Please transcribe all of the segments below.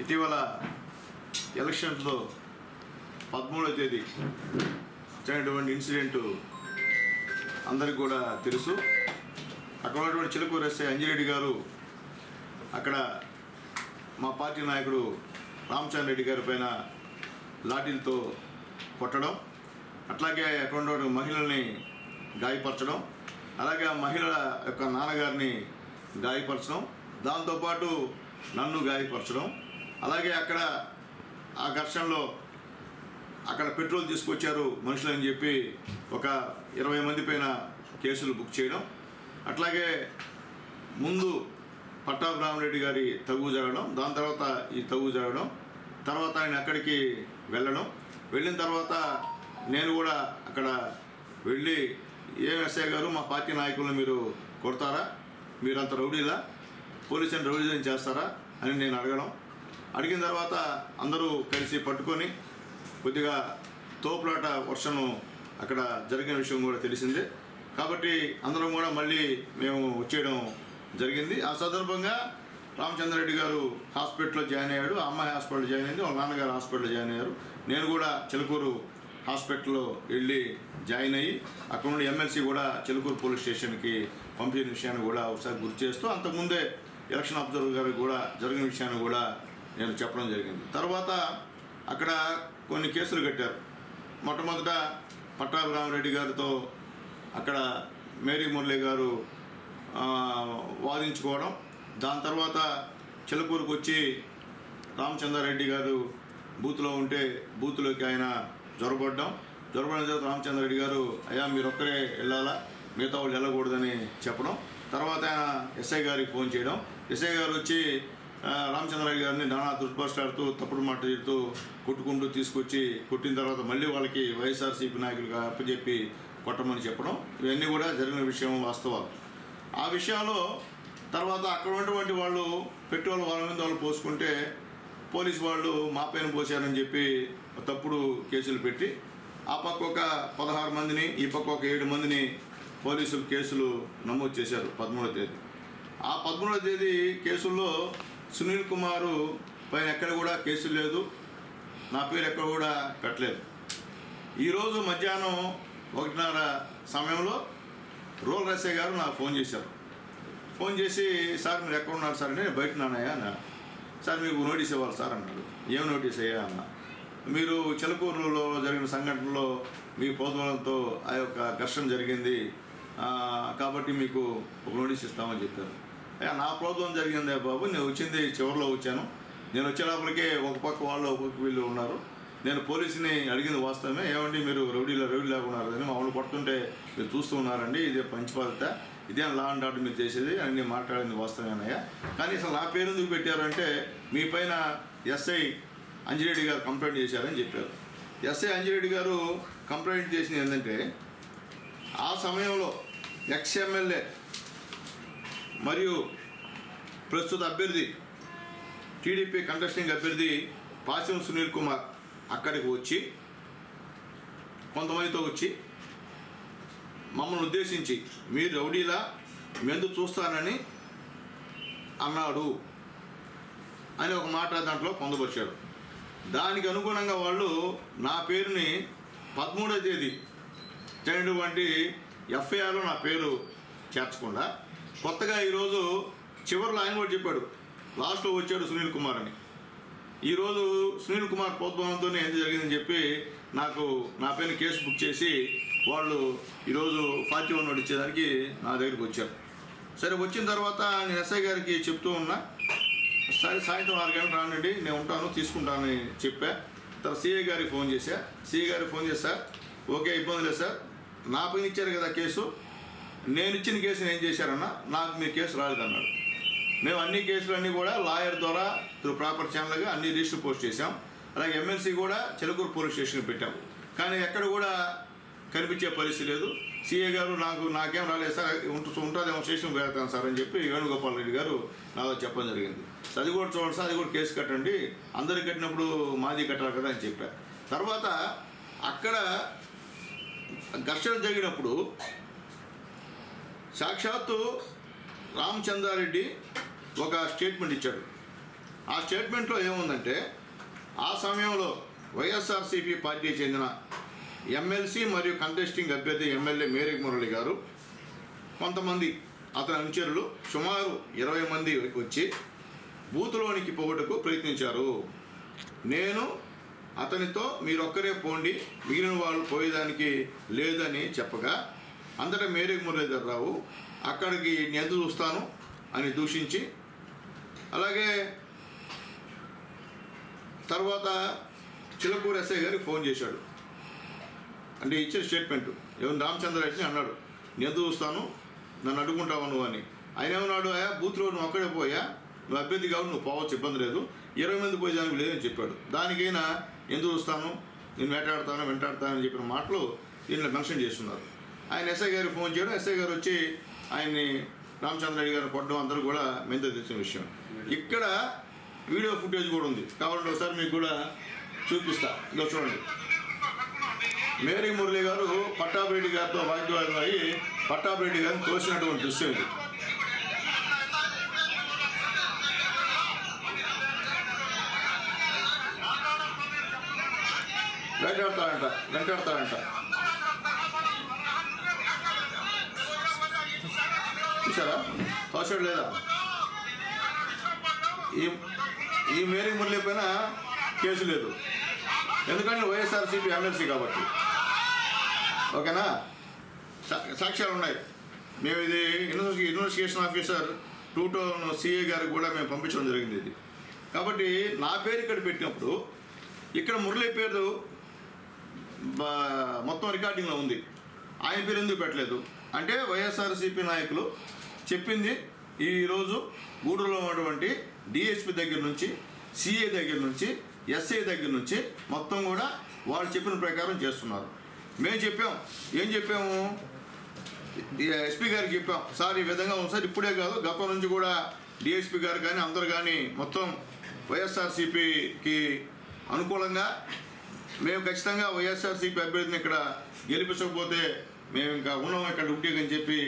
ఇటీవల ఎలక్షన్స్లో పదమూడవ తేదీ జరిగినటువంటి ఇన్సిడెంటు అందరికీ కూడా తెలుసు. అక్కడ ఉన్నటువంటి చిలుకూరు ఎస్ఐ అంజిరెడ్డి గారు అక్కడ మా పార్టీ నాయకుడు రామచంద్ర రెడ్డి గారి పైన లాఠీలతో కొట్టడం అట్లాగే అక్కడ ఉన్నటువంటి మహిళల్ని గాయపరచడం అలాగే ఆ మహిళల యొక్క నాన్నగారిని గాయపరచడం దాంతోపాటు నన్ను గాయపరచడం అలాగే అక్కడ ఆ ఘర్షణలో అక్కడ పెట్రోల్ తీసుకొచ్చారు మనుషులని చెప్పి ఒక ఇరవై మంది పైన కేసులు బుక్ చేయడం. అట్లాగే ముందు పట్టాభిరామరెడ్డి గారి తగు జరగడం దాని తర్వాత ఈ తగు జరగడం తర్వాత ఆయన అక్కడికి వెళ్ళడం. వెళ్ళిన తర్వాత నేను కూడా అక్కడ వెళ్ళి ఏం ఎస్ఐ గారు మా పార్టీ నాయకులను మీరు కొడతారా? మీరంత రౌడీలా? పోలీసుని రౌడీజం చేస్తారా? అని నేను అడగడం. అడిగిన తర్వాత అందరూ కలిసి పట్టుకొని కొద్దిగా తోపులాట వర్షం అక్కడ జరిగిన విషయం కూడా తెలిసిందే. కాబట్టి అందరం కూడా మళ్ళీ మేము వచ్చేయడం జరిగింది. ఆ సందర్భంగా రామచంద్రరెడ్డి గారు హాస్పిటల్లో జాయిన్ అయ్యాడు. అమ్మాయి హాస్పిటల్ జాయిన్ అయింది. వాళ్ళ నాన్నగారు హాస్పిటల్లో జాయిన్ అయ్యారు. నేను కూడా చిలుకూరు హాస్పిటల్లో వెళ్ళి జాయిన్ అయ్యి అక్కడ నుండి ఎమ్మెల్సీ కూడా చిలుకూరు పోలీస్ స్టేషన్కి పంపిన విషయాన్ని కూడా ఒకసారి గుర్తు చేస్తూ అంతకుముందే ఎలక్షన్ అబ్జర్వర్ గారికి కూడా జరిగిన విషయాన్ని కూడా నేను చెప్పడం జరిగింది. తర్వాత అక్కడ కొన్ని కేసులు కట్టారు. మొట్టమొదట పట్టాభిరామరెడ్డి గారితో అక్కడ మేరీ మురళి గారు వాదించుకోవడం. దాని తర్వాత చిలకూరుకు వచ్చి రామచంద్రారెడ్డి గారు బూత్లో ఉంటే బూత్లోకి ఆయన జ్వరపడ్డం జ్వరపడిన తర్వాత రామచంద్రారెడ్డి గారు అయ్యా మీరు ఒక్కరే వెళ్ళాలా? మిగతా వాళ్ళు వెళ్ళకూడదని చెప్పడం. తర్వాత ఆయన ఎస్ఐ గారికి ఫోన్ చేయడం. ఎస్ఐ గారు వచ్చి రామచంద్రరావు గారిని నానా దుష్పష్టాడుతూ తప్పుడు మాట చెప్తూ కొట్టుకుంటూ తీసుకొచ్చి కొట్టిన తర్వాత మళ్ళీ వాళ్ళకి వైఎస్ఆర్సీపీ నాయకులుగా అప్పచెప్పి కొట్టమని చెప్పడం ఇవన్నీ కూడా జరిగిన విషయం వాస్తవాలు. ఆ విషయంలో తర్వాత అక్కడ ఉన్నటువంటి వాళ్ళు పెట్రోల్ వాళ్ళ మీద వాళ్ళు పోసుకుంటే పోలీస్ వాళ్ళు మా పైన పోసారని చెప్పి తప్పుడు కేసులు పెట్టి ఆ పక్క ఒక పదహారు మందిని ఈ పక్క ఒక ఏడు మందిని పోలీసులు కేసులు నమోదు చేశారు పదమూడవ తేదీ. ఆ పదమూడవ తేదీ కేసుల్లో సునీల్ కుమారు పైన ఎక్కడ కూడా కేసు లేదు. నా పేరు ఎక్కడ కూడా పెట్టలేదు ఈరోజు మధ్యాహ్నం ఒకటిన్నర సమయంలో రోల్ రసే గారు నాకు ఫోన్ చేశారు. ఫోన్ చేసి సార్ మీరు ఎక్కడ ఉన్నారు సార్? అంటే "నేను బయట ఉన్నానయ్యా అన్న సార్ మీకు నోటీస్ ఇవ్వాలి సార్ అన్నాడు. ఏం నోటీస్ అయ్యా అన్న. మీరు చిలకూరులో జరిగిన సంఘటనలో మీ పోదవడంతో ఆ యొక్క ఘర్షణ జరిగింది. కాబట్టి మీకు ఒక నోటీస్ ఇస్తామని చెప్పారు. నా ప్రభుత్వం జరిగిందే బాబు నేను వచ్చింది చివరిలో వచ్చాను. నేను వచ్చే లోపలికే ఒక పక్క వాళ్ళు ఒక పక్క వీళ్ళు ఉన్నారు. నేను పోలీసుని అడిగింది వాస్తవమే ఏమండి మీరు రౌడీలో రౌడీ లేకున్నారు అని మామూలు పడుతుంటే మీరు చూస్తూ ఉన్నారండి ఇదే పంచపాదత ఇదే లా అండ్ ఆర్డర్ మీరు చేసేది అని నేను మాట్లాడింది వాస్తవేనయ్యా కానీ అసలు నా పేరు ఎందుకు పెట్టారంటే మీ పైన ఎస్ఐ అంజిరెడ్డి గారు కంప్లైంట్ చేశారని చెప్పారు. ఎస్ఐ అంజిరెడ్డి గారు కంప్లైంట్ చేసింది ఏంటంటే ఆ సమయంలో ఎక్స్ ఎమ్మెల్యే మరియు ప్రస్తుత అభ్యర్థి టీడీపీ కంటెస్టింగ్ అభ్యర్థి పాసిం సునీల్ కుమార్ అక్కడికి వచ్చి కొంతమందితో వచ్చి మమ్మల్ని ఉద్దేశించి మీరు రౌడీలా మెందు చూస్తానని అన్నాడు అని ఒక మాట దాంట్లో పొందపరిచాడు. దానికి అనుగుణంగా వాళ్ళు నా పేరుని పదమూడవ తేదీ జరిగినటువంటి ఎఫ్ఐఆర్లో నా పేరు చేర్చకుండా కొత్తగా ఈరోజు చివరిలో ఆయన కూడా చెప్పాడు. లాస్ట్లో వచ్చాడు సునీల్ కుమార్ అని. ఈరోజు సునీల్ కుమార్ ప్రోద్భవంతోనే ఏం జరిగిందని చెప్పి నాకు నా పైన కేసు బుక్ చేసి వాళ్ళు ఈరోజు ఫార్టీ వన్ ఇచ్చేదానికి నా దగ్గరికి వచ్చారు. సరే వచ్చిన తర్వాత నేను ఎస్ఐ గారికి చెప్తూ ఉన్నా సరే సాయంత్రం ఆరు గంటలు రానండి నేను ఉంటాను తీసుకుంటానని చెప్పా. తర్వాత సిఐ గారికి ఫోన్ చేశా. సిఐ గారికి ఫోన్ చేశా ఓకే ఇబ్బంది లేదు సార్. నా పైన ఇచ్చారు కదా కేసు నేను ఇచ్చిన కేసుని ఏం చేశారన్నా నాకు మీ కేసు రాలేదన్నాడు మేము అన్ని కేసులన్నీ కూడా లాయర్ ద్వారా త్రూ ప్రాపర్ ఛానల్గా అన్ని రిజిస్టర్ పోస్ట్ చేశాం. అలాగే ఎమ్మెల్సీ కూడా చెలకూరు పోలీస్ స్టేషన్కి పెట్టాం. కానీ ఎక్కడ కూడా కనిపించే పరిస్థితి లేదు. సీఏ గారు నాకు నాకేం రాలేదు సార్ ఉంటు ఉంటుందేమో స్టేషన్ వెళ్తాను సార్ అని చెప్పి వేణుగోపాల్ రెడ్డి గారు నాతో చెప్పడం జరిగింది. అది కూడా చూడండి సార్ అది కూడా కేసు కట్టండి. అందరికి కట్టినప్పుడు మాది కట్టాలి కదా అని చెప్పారు తర్వాత అక్కడ ఘర్షణ జరిగినప్పుడు సాక్షాత్తు రామచంద్రారెడ్డి ఒక స్టేట్మెంట్ ఇచ్చాడు. ఆ స్టేట్మెంట్లో ఏముందంటే ఆ సమయంలో వైఎస్ఆర్సీపీ పార్టీకి చెందిన ఎమ్మెల్సీ మరియు కంటెస్టింగ్ అభ్యర్థి ఎమ్మెల్యే మేరీ మురళి గారు కొంతమంది అతని అనుచరులు సుమారు ఇరవై మంది వచ్చి బూత్లోనికి పోగొట్టుకు ప్రయత్నించారు. నేను అతనితో మీరొక్కరే పోండి మిగిలిన వాళ్ళు పోయేదానికి లేదని చెప్పగా అంతటా మేరీ మురళీధరరావు అక్కడికి నేను ఎందుకు చూస్తాను అని దూషించి అలాగే తర్వాత చిలకూరు ఎస్ఐ గారికి ఫోన్ చేశాడు. అంటే ఇచ్చిన స్టేట్మెంట్. ఎవరు రామచంద్రరెడ్డిని అన్నాడు. నేను ఎందుకు చూస్తాను? నన్ను అడ్డుకుంటావు నువ్వు అని. ఆయన ఏమన్నాడు? అయ్యా బూత్లో నువ్వు అక్కడే పోయా. నువ్వు అభ్యర్థి కావు నువ్వు పోవచ్చు ఇబ్బంది లేదు. ఇరవై మంది పోయేదానికి లేదని చెప్పాడు. దానికైనా ఎందుకు చూస్తాను? నేను వేటాడతాను వెంటాడతానని చెప్పిన మాటలు దీనిలో మెన్షన్ చేస్తున్నారు. ఆయన ఎస్ఐ గారికి ఫోన్ చేయడం ఎస్ఐ గారు వచ్చి ఆయన్ని రామచంద్రరెడ్డి గారు పడ్డం అందరూ కూడా మెంత తెలిసిన విషయం. ఇక్కడ వీడియో ఫుటేజ్ కూడా ఉంది. కావాలంటే ఒకసారి మీకు కూడా చూపిస్తా. ఇలా చూడండి. మేరీ మురళి గారు పట్టాభిరెడ్డి గారితో వాగ్వాదం అయ్యి పట్టాభిరెడ్డి గారిని తోసినటువంటి దృశ్యం ఇది. వెంటాడతాడంట వెంటాడతాడంట చూసారా? తోసాడు లేదా? ఈ ఈ మేరీ మురళి పైన కేసు లేదు. ఎందుకంటే వైఎస్ఆర్సీపీ ఎమ్మెల్సీ కాబట్టి. ఓకేనా? సా- సాక్ష్యాలు ఉన్నాయి. మేము ఇది ఇన్వెస్టి investigation officer two town CA గారికి కూడా మేము పంపించడం జరిగింది ఇది. కాబట్టి నా పేరు ఇక్కడ పెట్టినప్పుడు ఇక్కడ మురళి పేరు బా- మొత్తం రికార్డింగ్లో ఉంది. ఆయన పేరు ఎందుకు పెట్టలేదు? అంటే వైఎస్ఆర్సీపీ నాయకులు చెప్పింది ఈరోజు గూడూరులో ఉన్నటువంటి డిఎస్పి దగ్గర నుంచి సిఏ దగ్గర నుంచి ఎస్ఐ దగ్గర నుంచి మొత్తం కూడా వాళ్ళు చెప్పిన ప్రకారం చేస్తున్నారు. మేము చెప్పాం. ఏం చెప్పాము? ఎస్పీ గారికి చెప్పాం. సార్ ఈ విధంగా ఉంది సార్. ఇప్పుడే కాదు గతం నుంచి కూడా డిఎస్పీ గారు కానీ అందరు కానీ మొత్తం వైఎస్ఆర్సీపీకి అనుకూలంగా మేము ఖచ్చితంగా వైఎస్ఆర్సీపీ అభ్యర్థిని ఇక్కడ గెలిపించకపోతే మేము ఇంకా ఉన్నాం. ఇక్కడ డ్యూటీకి అని చెప్పి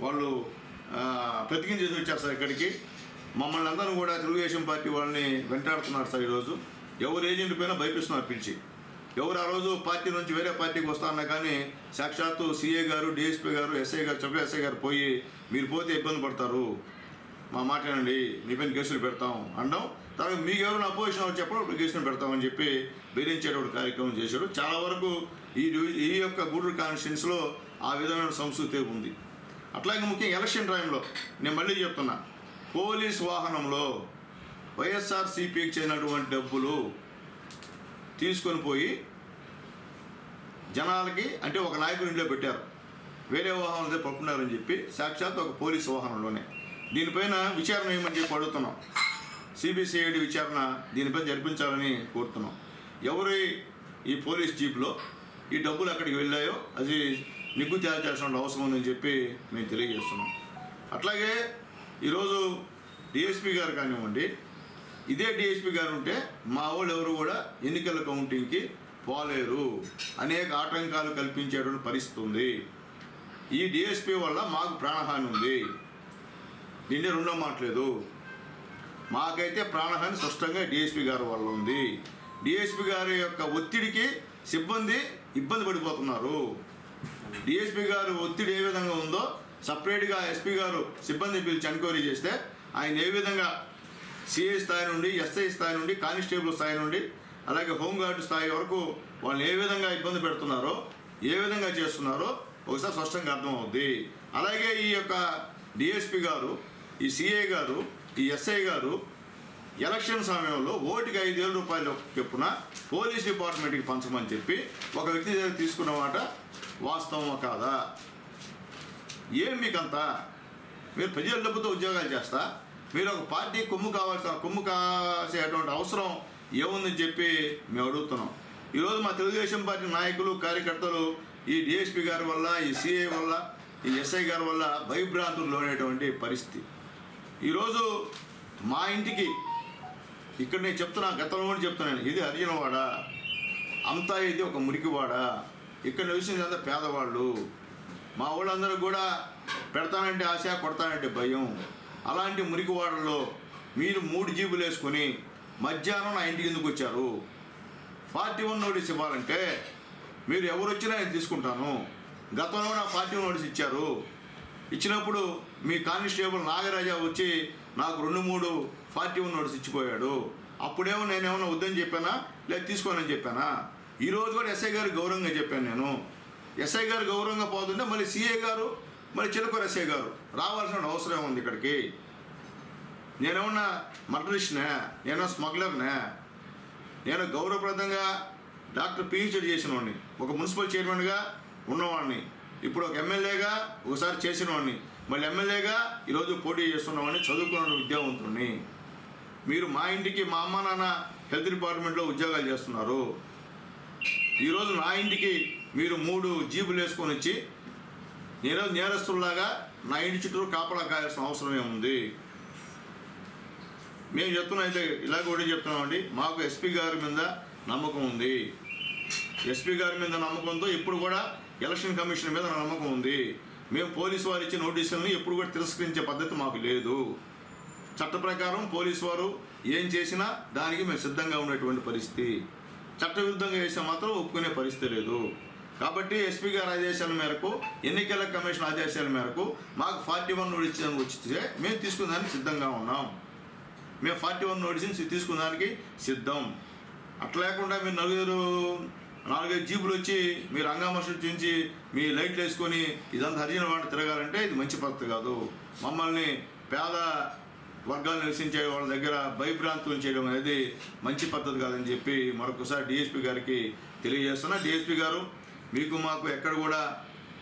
వాళ్ళు ప్రతిజ్ఞ చేసి వచ్చారు సార్ ఇక్కడికి. మమ్మల్ని అందరూ కూడా తెలుగుదేశం పార్టీ వాళ్ళని వెంటాడుతున్నారు సార్ ఈరోజు. ఎవరు ఏజెంట్ పైన భయపిస్తున్నారు పిలిచి. ఎవరు ఆ రోజు పార్టీ నుంచి వేరే పార్టీకి వస్తారన్నా కానీ సాక్షాత్తు సీఏ గారు డిఎస్పీ గారు ఎస్ఐ గారు చెప్పే ఎస్ఐ గారు పోయి మీరు పోతే ఇబ్బంది పడతారు. మా మాట మీ పైన కేసులు పెడతాం అనడం తర్వాత మీకు ఎవరైనా అపోజిషన్ వచ్చి చెప్పడం ఇప్పుడు కేసులు పెడతామని చెప్పి బెదిరించేటువంటి కార్యక్రమం చేశాడు చాలా వరకు ఈ ఈ యొక్క గూడూరు కాన్స్టిట్యున్సీలో ఆ విధమైన సంస్కృతి ఉంది. అట్లాగే ముఖ్యంగా ఎలక్షన్ టైంలో నేను మళ్ళీ చెప్తున్నా. పోలీస్ వాహనంలో వైఎస్ఆర్ సిపికి చెందినటువంటి డబ్బులు తీసుకొని పోయి జనాలకి అంటే ఒక నాయకుడి ఇంట్లో పెట్టారు. వేరే వాహనాలతో పట్టుకున్నారని చెప్పి సాక్షాత్ ఒక పోలీస్ వాహనంలోనే. దీనిపైన విచారణ ఏమని చెప్పి అడుగుతున్నాం. సిబిసిఐడి విచారణ దీనిపైన జరిపించాలని కోరుతున్నాం. ఎవరి ఈ పోలీస్ జీప్లో ఈ డబ్బులు ఎక్కడికి వెళ్ళాయో అది నిగ్గు తేల్చాల్సిన అవసరం ఉందని చెప్పి మేము తెలియజేస్తున్నాం. అట్లాగే ఈరోజు డిఎస్పి గారు కానివ్వండి ఇదే డిఎస్పి గారు ఉంటే మా వాళ్ళు ఎవరు కూడా ఎన్నికల కౌంటింగ్కి పోలేరు. అనేక ఆటంకాలు కల్పించేటువంటి పరిస్థితి ఉంది. ఈ డిఎస్పి వల్ల మాకు ప్రాణహాని ఉంది. దీన్ని రెండో మాట్లేదు మాకైతే ప్రాణహాని స్పష్టంగా డిఎస్పి గారి వల్ల ఉంది. డిఎస్పి గారి యొక్క ఒత్తిడికి సిబ్బంది ఇబ్బంది పడిపోతున్నారు. డిఎస్పీ గారు ఒత్తిడి ఏ విధంగా ఉందో సపరేట్గా ఎస్పీ గారు సిబ్బంది పిలిచి ఎంక్వైరీ చేస్తే ఆయన ఏ విధంగా సిఐ స్థాయి నుండి ఎస్ఐ స్థాయి నుండి కానిస్టేబుల్ స్థాయి నుండి అలాగే హోంగార్డు స్థాయి వరకు వాళ్ళు ఏ విధంగా ఇబ్బంది పెడుతున్నారో ఏ విధంగా చేస్తున్నారో ఒకసారి స్పష్టంగా అర్థమవుద్ది. అలాగే ఈ యొక్క డిఎస్పి గారు ఈ సిఐ గారు ఈ ఎస్ఐ గారు ఎలక్షన్ సమయంలో ఓటుకి ఐదు వేల రూపాయలు చొప్పున పోలీస్ డిపార్ట్మెంట్కి పంచమని చెప్పి ఒక వ్యక్తి దగ్గర తీసుకున్న మాట వాస్తవం కాదా? ఏం మీకంతా? మీరు ప్రజల డబ్బుతో ఉద్యోగాలు చేస్తా? మీరు ఒక పార్టీ కొమ్ము కావాల్సిన కొమ్ము కాసేటువంటి అవసరం ఏముందని చెప్పి మేము అడుగుతున్నాం. ఈరోజు మా తెలుగుదేశం పార్టీ నాయకులు కార్యకర్తలు ఈ డిఎస్పి గారి వల్ల ఈ సిఐ వల్ల ఈ ఎస్ఐ గారి వల్ల భయభ్రాంతులు లోనేటువంటి పరిస్థితి. ఈరోజు మా ఇంటికి ఇక్కడ నేను చెప్తున్నా గతంలో కూడా చెప్తున్నాను ఇది హరిజనవాడ అంతా ఇది ఒక మురికివాడ. ఇక్కడ నివసించింది అంతా పేదవాళ్ళు. మా వాళ్ళందరూ కూడా పెడతానంటే ఆశ కొడతానంటే భయం. అలాంటి మురికివాడల్లో మీరు మూడు జీబులు వేసుకొని మధ్యాహ్నం నా ఇంటికి ఎందుకు వచ్చారు? ఫార్టీ వన్ నోటీస్ ఇవ్వాలంటే మీరు ఎవరు వచ్చినా నేను తీసుకుంటాను. గతంలో నా ఫార్టీ వన్ నోటీస్ ఇచ్చారు. ఇచ్చినప్పుడు మీ కానిస్టేబుల్ నాగరాజా వచ్చి నాకు రెండు మూడు ఫార్టీ వన్ నోటీస్ ఇచ్చిపోయాడు అప్పుడేమో నేనేమన్నా వద్దని చెప్పానా? లేదా తీసుకోనని చెప్పానా? ఈరోజు కూడా ఎస్ఐ గారు గౌరవంగా చెప్పాను నేను. ఎస్ఐ గారు గౌరవంగా పోతుంటే మళ్ళీ సీఏ గారు మళ్ళీ చిలకూరు ఎస్ఐ గారు రావాల్సిన అవసరం ఉంది ఇక్కడికి? నేనేమన్నా మర్డరిస్ట్నే? నేను స్మగ్లర్నే? నేను గౌరవప్రదంగా డాక్టర్ పిహెచ్డి చేసిన వాడిని ఒక మున్సిపల్ చైర్మన్గా ఉన్నవాడిని ఇప్పుడు ఒక ఎమ్మెల్యేగా ఒకసారి చేసిన వాడిని మళ్ళీ ఎమ్మెల్యేగా ఈరోజు పోటీ చేస్తున్నవాడిని చదువుకున్న విద్యావంతుడిని మీరు మా ఇంటికి మా అమ్మ నాన్న హెల్త్ డిపార్ట్మెంట్లో ఉద్యోగాలు చేస్తున్నారు. ఈరోజు నా ఇంటికి మీరు మూడు జీబులు వేసుకొని వచ్చి నేను నేరస్తుల్లాగా నా ఇంటి చుట్టూ కాపలా కాయాల్సిన అవసరం ఏముంది? మేము చెప్తున్నాం అయితే ఇలా కూడా చెప్తున్నామండి. మాకు ఎస్పీ గారి మీద నమ్మకం ఉంది. ఎస్పీ గారి మీద నమ్మకంతో ఇప్పుడు కూడా ఎలక్షన్ కమిషన్ మీద నమ్మకం ఉంది. మేము పోలీసు వారు ఇచ్చే నోటీసులను ఎప్పుడు కూడా తిరస్కరించే పద్ధతి మాకు లేదు. చట్ట ప్రకారం పోలీసు వారు ఏం చేసినా దానికి మేము సిద్ధంగా ఉన్నటువంటి పరిస్థితి. చట్టవిరుద్ధంగా చేసినా మాత్రం ఒప్పుకునే పరిస్థితి లేదు. కాబట్టి ఎస్పీ గారి ఆదేశాల మేరకు ఎన్నికల కమిషన్ ఆదేశాల మేరకు మాకు ఫార్టీ వన్ నోటీస్ వచ్చితే మేము తీసుకునేదానికి సిద్ధంగా ఉన్నాం. మేము ఫార్టీ వన్ నోటీసులు తీసుకునేదానికి సిద్ధం. అట్లా లేకుండా మీరు నలుగురు నాలుగైదు జీపులు వచ్చి మీరు హంగామా సృష్టించి మీ లైట్లు వేసుకొని ఇదంతా హరిజన వాడు తిరగాలంటే ఇది మంచి పద్ధతి కాదు. మమ్మల్ని పేద వర్గాలు నివసించే వాళ్ళ దగ్గర భయభ్రాంతులు చేయడం అనేది మంచి పద్ధతి కాదని చెప్పి మరొకసారి డిఎస్పీ గారికి తెలియజేస్తున్నా. డిఎస్పీ గారు మీకు మాకు ఎక్కడ కూడా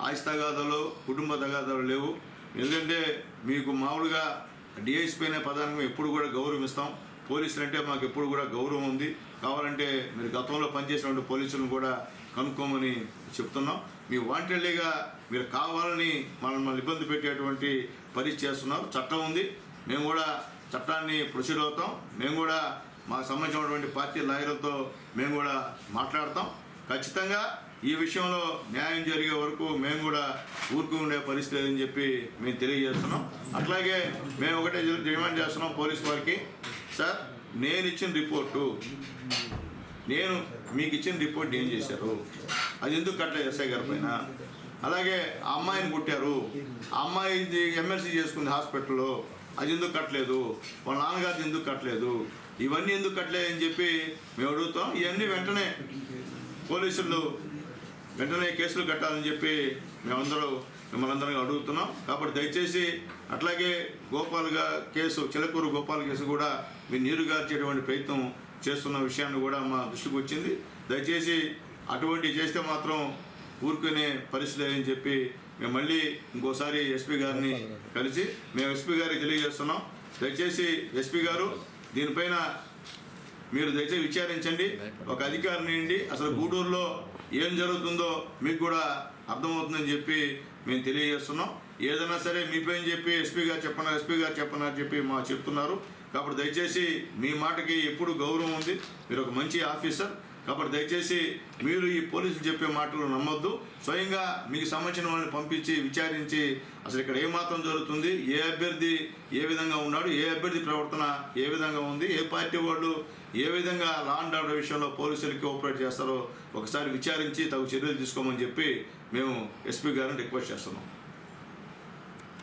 ఆస్తి తగాదాలు కుటుంబ తగాదాలు లేవు. ఎందుకంటే మీకు మామూలుగా డిఎస్పీ అనే పదానికి మేము ఎప్పుడు కూడా గౌరవిస్తాం పోలీసులు అంటే మాకు ఎప్పుడు కూడా గౌరవం ఉంది. కావాలంటే మీరు గతంలో పనిచేసినటువంటి పోలీసులను కూడా కనుక్కోమని చెప్తున్నాం. మీ వాంటెడ్లీగా మీరు కావాలని మనల్ని ఇబ్బంది పెట్టేటువంటి పరిస్థితి చేస్తున్నారు. చట్టం ఉంది. మేము కూడా చట్టాన్ని ప్రొసీడ్ అవుతాం. మేము కూడా మాకు సంబంధించినటువంటి పార్టీ లాయర్లతో మేము కూడా మాట్లాడతాం. ఖచ్చితంగా ఈ విషయంలో న్యాయం జరిగే వరకు మేము కూడా ఊరుకు ఉండే పరిస్థితి లేదని చెప్పి మేము తెలియజేస్తున్నాం. అట్లాగే మేము ఒకటే డిమాండ్ చేస్తున్నాం పోలీస్ వారికి. సార్ నేను ఇచ్చిన రిపోర్టు నేను మీకు ఇచ్చిన రిపోర్ట్ ఏం చేశారు? అది ఎందుకు కట్టలేదు ఎస్ఐ గారి పైన? అలాగే ఆ అమ్మాయిని కుట్టారు. ఆ అమ్మాయి ఎమ్మెల్సీ చేసుకుంది హాస్పిటల్లో. అది ఎందుకు కట్టలేదు? వాళ్ళ నాన్నగారిది ఎందుకు కట్టలేదు? ఇవన్నీ ఎందుకు కట్టలేదు అని చెప్పి మేము అడుగుతాం. ఇవన్నీ వెంటనే పోలీసులు వెంటనే కేసులు కట్టాలని చెప్పి మేమందరూ మిమ్మల్ని అందరం అడుగుతున్నాం. కాబట్టి దయచేసి అట్లాగే గోపాల్గా కేసు చిలకూరు గోపాల్ కేసు కూడా మీరు నీరు గార్చేటువంటి ప్రయత్నం చేస్తున్న విషయాన్ని కూడా మా దృష్టికి వచ్చింది. దయచేసి అటువంటి చేస్తే మాత్రం ఊరుకునే పరిస్థితి అని చెప్పి మేము మళ్ళీ ఇంకోసారి ఎస్పీ గారిని కలిసి మేము ఎస్పీ గారికి తెలియజేస్తున్నాం. దయచేసి ఎస్పీ గారు దీనిపైన మీరు దయచేసి విచారించండి. ఒక అధికారిని నుండి అసలు గూడూరులో ఏం జరుగుతుందో మీకు కూడా అర్థమవుతుందని చెప్పి మేము తెలియజేస్తున్నాం. ఏదైనా సరే మీ పైన చెప్పి ఎస్పీ గారు చెప్పన్నారు ఎస్పీ గారు చెప్పన్నారు చెప్పి మా చెప్తున్నారు. కాబట్టి దయచేసి మీ మాటకి ఎప్పుడు గౌరవం ఉంది. మీరు ఒక మంచి ఆఫీసర్. కాబట్టి దయచేసి మీరు ఈ పోలీసులు చెప్పే మాటలు నమ్మొద్దు. స్వయంగా మీకు సంబంధించిన వాళ్ళని పంపించి విచారించి అసలు ఇక్కడ ఏమాత్రం జరుగుతుంది ఏ అభ్యర్థి ఏ విధంగా ఉన్నాడు ఏ అభ్యర్థి ప్రవర్తన ఏ విధంగా ఉంది ఏ పార్టీ వాళ్ళు ఏ విధంగా లా అండ్ ఆర్డర్ విషయంలో పోలీసులకి కోఆపరేట్ చేస్తారో ఒకసారి విచారించి తగు చర్యలు తీసుకోమని చెప్పి మేము ఎస్పీ గారిని రిక్వెస్ట్ చేస్తున్నాం.